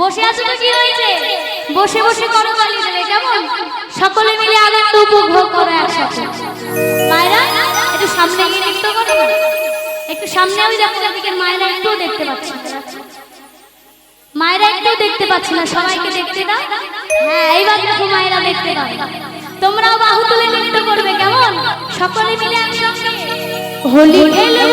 বসে আছো তো কি হয়েছে? বসে বসে করো কলিজে কেমন? সকলে মিলে আনন্দ উপভোগ করো একসাথে। মায়েরা, একটু সামনে গিয়ে দেখতে পারো একটু সামনে আমি দেখো, ওদিকে মায়েরা একটু দেখতে পাচ্ছি মায়েরা একটু দেখতে পাচ্ছি না, সবাইকে দেখতে দাও। হ্যাঁ এইবার দেখো মায়েরা দেখতে দাও। তোমরাও বাহু তুলে নৃত্য করবে, কেমন? সকলে মিলে একসাথে হোলি খেলব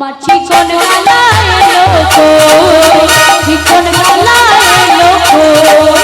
আমার চিকন গালায় লোক চিকন গালায় লোক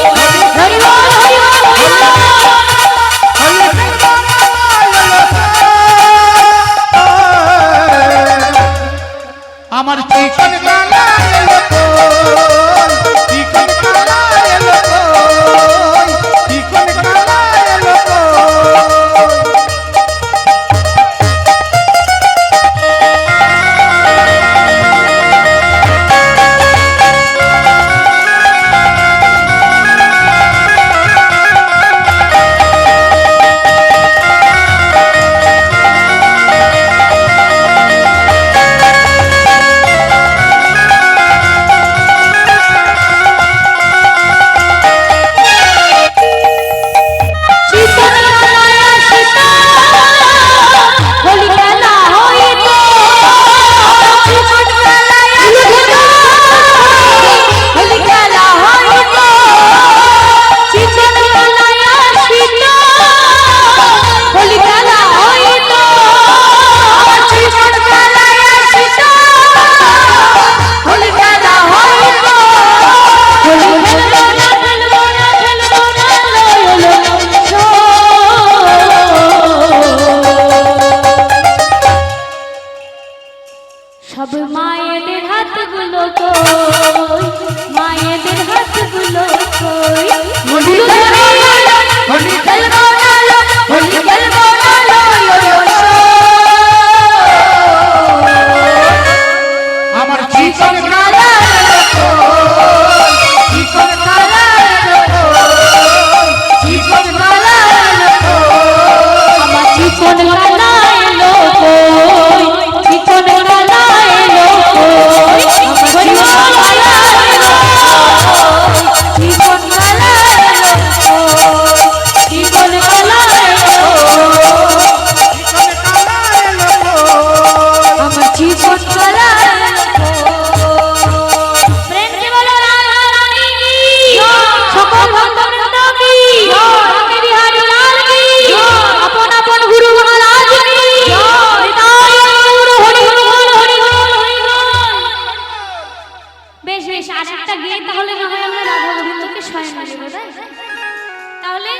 তাহলে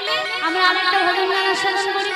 আমরা আরেকটা ভজন গান আস্বাদন করি